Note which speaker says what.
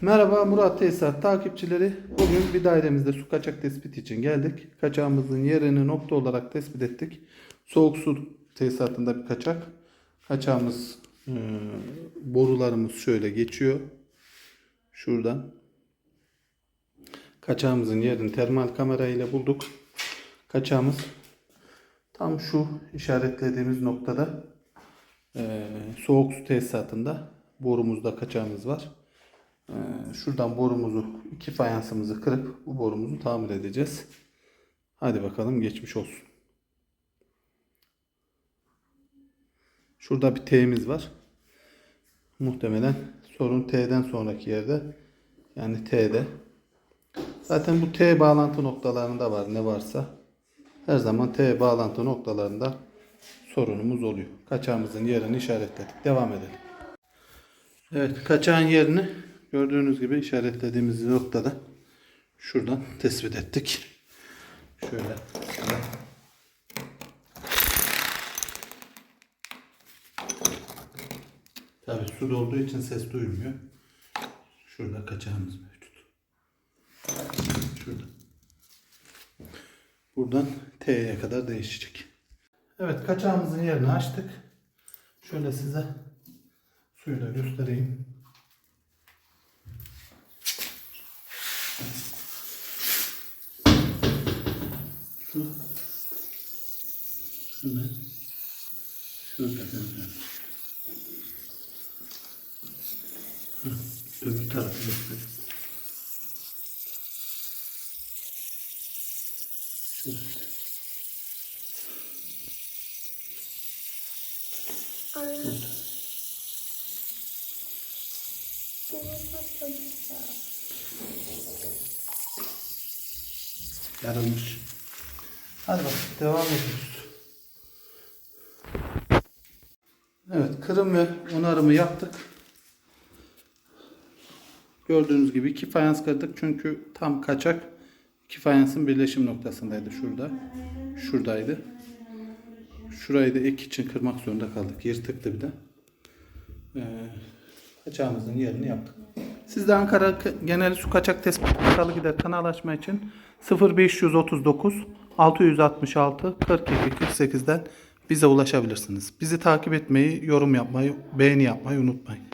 Speaker 1: Merhaba Murat Tesisat takipçileri. Bugün bir dairemizde su kaçak tespit için geldik. Kaçağımızın yerini nokta olarak tespit ettik. Soğuk su tesisatında bir kaçak. Kaçağımız e, borularımız şöyle geçiyor. Şuradan. Kaçağımızın yerini termal kamera ile bulduk. Kaçağımız tam şu işaretlediğimiz noktada e, soğuk su tesisatında borumuzda kaçağımız var. Ee, şuradan borumuzu, iki fayansımızı kırıp bu borumuzu tamir edeceğiz. Hadi bakalım geçmiş olsun. Şurada bir T'miz var. Muhtemelen sorun T'den sonraki yerde. Yani T'de. Zaten bu T bağlantı noktalarında var ne varsa. Her zaman T bağlantı noktalarında sorunumuz oluyor. Kaçağımızın yerini işaretledik. Devam edelim. Evet, kaçağın yerini gördüğünüz gibi işaretlediğimiz noktada şuradan tespit ettik. Şöyle. Tabi su dolduğu için ses duyulmuyor. Şurada kaçağımız mevcut. Şurada. Buradan T'ye kadar değişecek. Evet kaçağımızın yerini açtık. Şöyle size suyu da göstereyim. Şu. Şunu. Şurada göstereyim. Hı, Öbür tarafı göstereyim. Şurası. Yarılmış. Hadi bak devam ediyoruz. Evet kırım ve onarımı yaptık. Gördüğünüz gibi iki fayans kırdık çünkü tam kaçak iki fayansın birleşim noktasındaydı şurada. Şuradaydı. Şurayı da ek için kırmak zorunda kaldık. Yırtıktı bir de. Ee, kaçağımızın yerini yaptık. Siz de Ankara Genel Su Kaçak Tespit Kalı Gider kanalaşma için 0539 666 42 48'den bize ulaşabilirsiniz. Bizi takip etmeyi, yorum yapmayı, beğeni yapmayı unutmayın.